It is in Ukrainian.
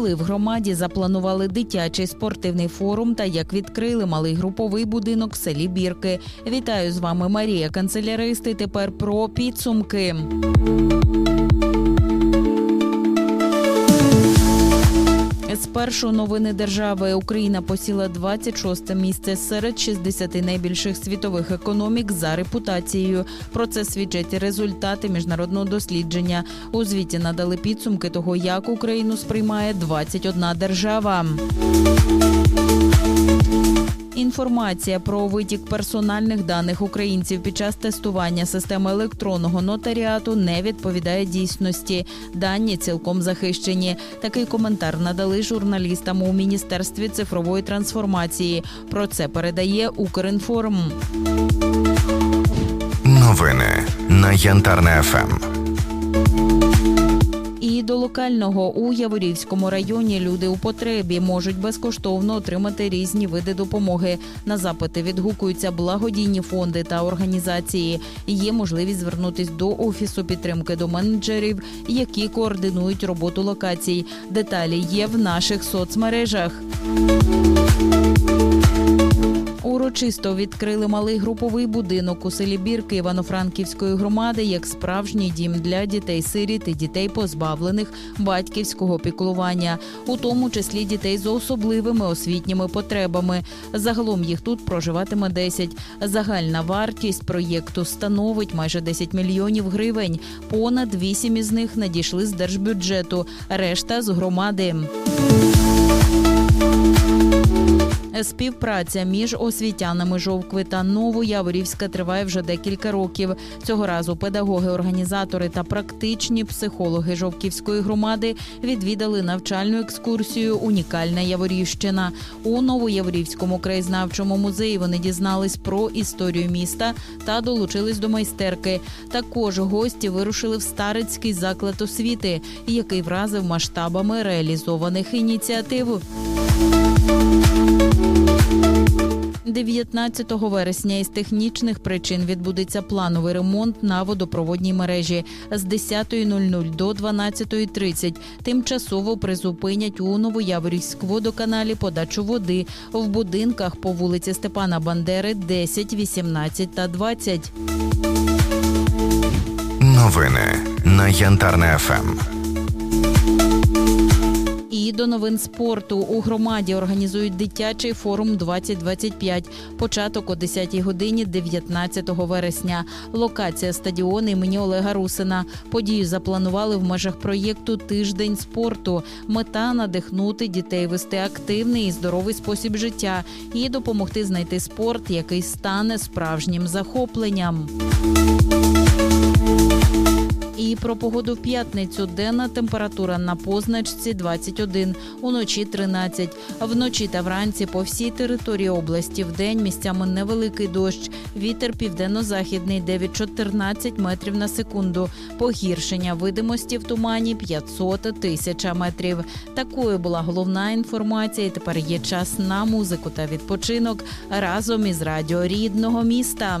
коли в громаді запланували дитячий спортивний форум та як відкрили малий груповий будинок в селі Бірки. Вітаю з вами Марія Канцеляристи. Тепер про підсумки. Спершу новини держави Україна посіла 26 місце серед 60 найбільших світових економік за репутацією. Про це свідчать результати міжнародного дослідження. У звіті надали підсумки того, як Україну сприймає 21 держава. Інформація про витік персональних даних українців під час тестування системи електронного нотаріату не відповідає дійсності. Дані цілком захищені. Такий коментар надали журналістам у міністерстві цифрової трансформації. Про це передає Укрінформ. Новини на Янтарне ФМ. Локального у Яворівському районі люди у потребі можуть безкоштовно отримати різні види допомоги. На запити відгукуються благодійні фонди та організації. Є можливість звернутись до офісу підтримки до менеджерів, які координують роботу локацій. Деталі є в наших соцмережах. Урочисто відкрили малий груповий будинок у селі Бірки Івано-Франківської громади як справжній дім для дітей-сиріт і дітей, позбавлених батьківського піклування, у тому числі дітей з особливими освітніми потребами. Загалом їх тут проживатиме 10. Загальна вартість проєкту становить майже 10 мільйонів гривень. Понад 8 із них надійшли з держбюджету, решта з громади. Співпраця між освітянами Жовкви та Новояворівська триває вже декілька років. Цього разу педагоги, організатори та практичні психологи Жовківської громади відвідали навчальну екскурсію Унікальна Яворівщина. У Новояворівському краєзнавчому музеї вони дізнались про історію міста та долучились до майстерки. Також гості вирушили в старицький заклад освіти, який вразив масштабами реалізованих ініціатив. 19 вересня із технічних причин відбудеться плановий ремонт на водопроводній мережі з 10.00 до 12.30. Тимчасово призупинять у Новояворівськ водоканалі подачу води в будинках по вулиці Степана Бандери 10, 18 та 20. Новини на Янтарне ФМ. До новин спорту у громаді організують дитячий форум 2025. Початок о 10-й годині 19 вересня. Локація стадіон імені Олега Русина. Подію запланували в межах проєкту Тиждень спорту. Мета надихнути дітей вести активний і здоровий спосіб життя і допомогти знайти спорт, який стане справжнім захопленням. І про погоду в п'ятницю. Денна температура на позначці 21, уночі 13. Вночі та вранці по всій території області в день місцями невеликий дощ. Вітер південно-західний 9-14 метрів на секунду. Погіршення видимості в тумані 500 тисяча метрів. Такою була головна інформація. І тепер є час на музику та відпочинок разом із радіо рідного міста.